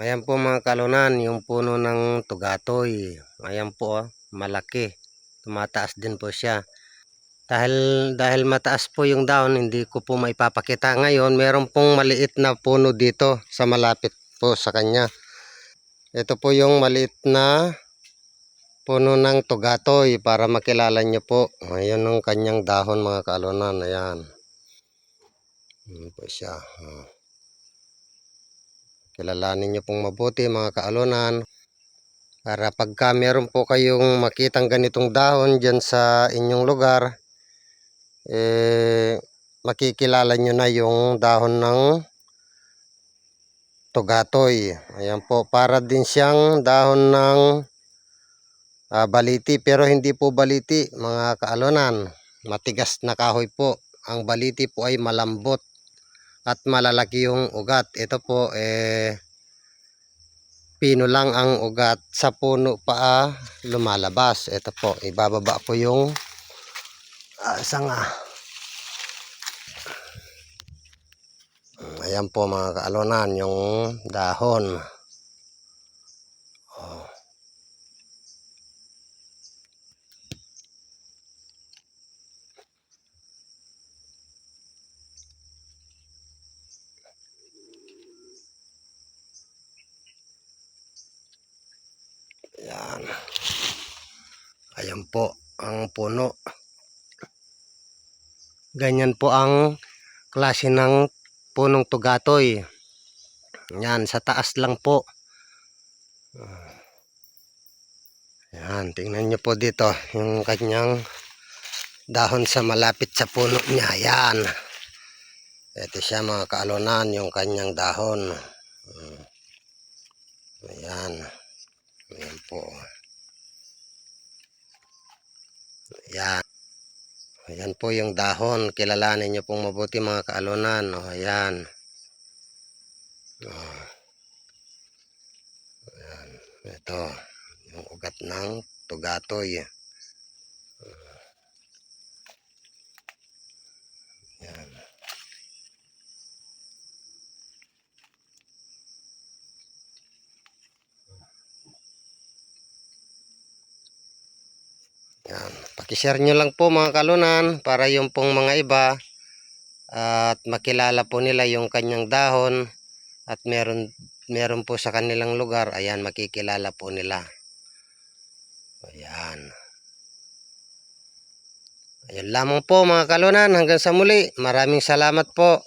Ayan po mga kalunan, yung puno ng tugatoy. Ayan po, oh, malaki. Tumataas din po siya. Dahil, dahil mataas po yung dahon, hindi ko po maipapakita ngayon. Meron pong maliit na puno dito sa malapit po sa kanya. Ito po yung maliit na puno ng tugatoy para makilala nyo po. Ayan ang kanyang dahon mga kalunan. Ayan. Ayan po siya. Oh. Kilalanin nyo pong mabuti mga kaalunan para pagka meron po kayong makitang ganitong dahon dyan sa inyong lugar eh makikilala nyo na yung dahon ng tugatoy. Ayan po para din siyang dahon ng ah, baliti. Pero hindi po baliti mga kaalunan matigas na kahoy po. Ang baliti po ay malambot at malalaki yung ugat. Ito po eh pino lang ang ugat sa puno pa ah, lumalabas. Ito po, ibababa ko yung ah, sanga. Ayan po mga kaalonan, yung dahon. Oh. Ayan. Ayan po ang puno. Ganyan po ang klase ng punong tugatoy. Yan, sa taas lang po. Yan, tingnan nyo po dito yung kanyang dahon sa malapit sa puno niya. Yan. Ito siya mga kaalonan, yung kanyang dahon. Mm. Ayan. Ayan po. Ayan. Ayan po yung dahon. Kilalanin nyo pong mabuti mga kaalonan. O, ayan. O. Ayan. Ito. Yung ugat ng tugatoy. Ayan. Yan. Pakishare nyo lang po mga kalunan para yung pong mga iba at makilala po nila yung kanyang dahon at meron meron po sa kanilang lugar ayan makikilala po nila. Ayan. Ayan lamang po mga kalunan hanggang sa muli. Maraming salamat po.